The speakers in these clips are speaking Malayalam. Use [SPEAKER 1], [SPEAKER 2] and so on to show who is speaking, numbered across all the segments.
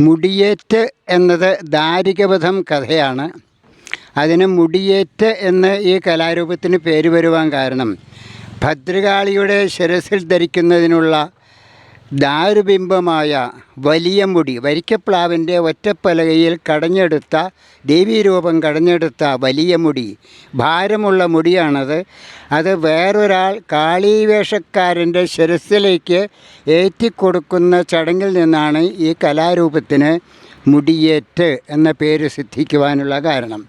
[SPEAKER 1] മുടിയേറ്റ് എന്നത് ദാരികവധം കഥയാണ്. അതിന് മുടിയേറ്റ് എന്ന് ഈ കലാരൂപത്തിന് പേര് വരുവാൻ കാരണം. ഭദ്രകാളിയുടെ ശിരസിൽ ധരിക്കുന്നതിനുള്ള ദാരുബിംബമായ വലിയ മുടി വരിക്കപ്ലാവിന്റെ ഒറ്റപ്പലകയിൽ കടഞ്ഞെടുത്ത ദേവീരൂപം കടഞ്ഞെടുത്ത വലിയ മുടി ഭാരമുള്ള മുടിയാണത്. അത് വേറൊരാൾ കാളീവേഷക്കാരന്റെ ശിരസിലേക്ക് ഏറ്റിക്കൊടുക്കുന്ന ചടങ്ങിൽ നിന്നാണ് ഈ കലാരൂപത്തിന് മുടിയേറ്റ് എന്ന പേര് സിദ്ധിക്കുവാനുള്ള കാരണം.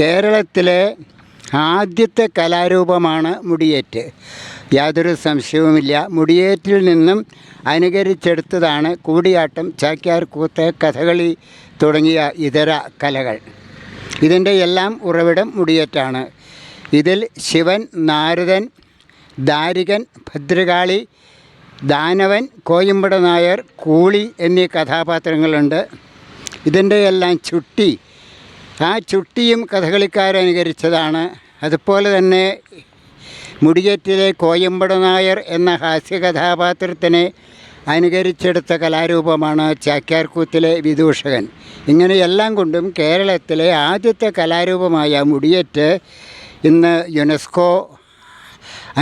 [SPEAKER 1] കേരളത്തിലെ ആദ്യത്തെ കലാരൂപമാണ് മുടിയേറ്റ്. യാതൊരു സംശയവുമില്ല. മുടിയേറ്റിൽ നിന്നും അനുകരിച്ചെടുത്തതാണ് കൂടിയാട്ടം ചാക്യാർ ചാക്യാർകൂത്ത് കഥകളി തുടങ്ങിയ ഇതര കലകൾ. ഇതിന്റെ എല്ലാം ഉറവിടം മുടിയേറ്റാണ്. ഇതിൽ ശിവൻ നാരദൻ ദാരികൻ ഭദ്രകാളി ദാനവൻ കോയമ്പട നായർ കൂളി എന്നീ കഥാപാത്രങ്ങളുണ്ട്. ഇതിന്റെ എല്ലാം ചുട്ടി. ആ ചുട്ടിയും കഥകളിക്കാരനുകരിച്ചതാണ്. അതുപോലെ തന്നെ മുടിയേറ്റിലെ കോയമ്പട നായർ എന്ന ഹാസ്യ കഥാപാത്രത്തിനെ അനുകരിച്ചെടുത്ത കലാരൂപമാണ് ചാക്യാർകൂത്തിലെ വിദൂഷകൻ. ഇങ്ങനെയെല്ലാം കൊണ്ടും കേരളത്തിലെ ആദ്യത്തെ കലാരൂപമായ മുടിയേറ്റ് ഇന്ന് യുനെസ്കോ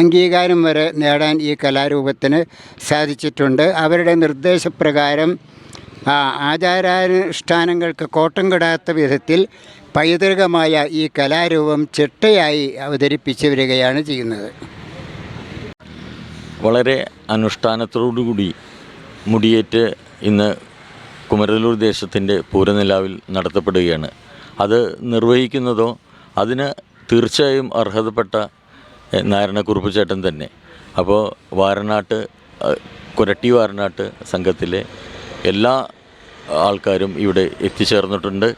[SPEAKER 1] അംഗീകാരം വരെ നേടാൻ ഈ കലാരൂപത്തിന് സാധിച്ചിട്ടുണ്ട്. അവരുടെ നിർദ്ദേശപ്രകാരം ആചാരാനുഷ്ഠാനങ്ങൾക്ക് കോട്ടം കെടാത്ത വിധത്തിൽ പൈതൃകമായ ഈ കലാരൂപം ചിട്ടയായി അവതരിപ്പിച്ചു വരികയാണ് ചെയ്യുന്നത്.
[SPEAKER 2] വളരെ അനുഷ്ഠാനത്തോടുകൂടി മുടിയേറ്റ് ഇന്ന് കുമരലൂർ ദേശത്തിന്റെ പൂരനിലാവിൽ നടത്തപ്പെടുകയാണ്. അത് നിർവഹിക്കുന്നതോ അതിന് തീർച്ചയായും അർഹതപ്പെട്ട നാരായണക്കുറുപ്പ് ചേട്ടൻ തന്നെ. അപ്പോൾ വാരനാട്ട് കുരട്ടി വാരനാട്ട് സംഘത്തിലെ എല്ലാ ആൾക്കാരും ഇവിടെ എത്തിച്ചേർന്നിട്ടുണ്ട്.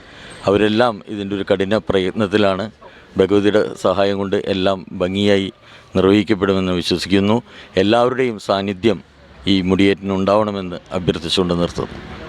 [SPEAKER 2] അവരെല്ലാം ഇതിന്റെ ഒരു കഠിന പ്രയത്നത്തിലാണ്. ഭഗവതിയുടെ സഹായം കൊണ്ട് എല്ലാം ഭംഗിയായി നിർവഹിക്കപ്പെടുമെന്ന് വിശ്വസിക്കുന്നു. എല്ലാവരുടെയും സാന്നിധ്യം ഈ മുടിയേറ്റിനുണ്ടാവണമെന്ന് അഭ്യർത്ഥിച്ചുകൊണ്ട് നിർത്തുന്നു.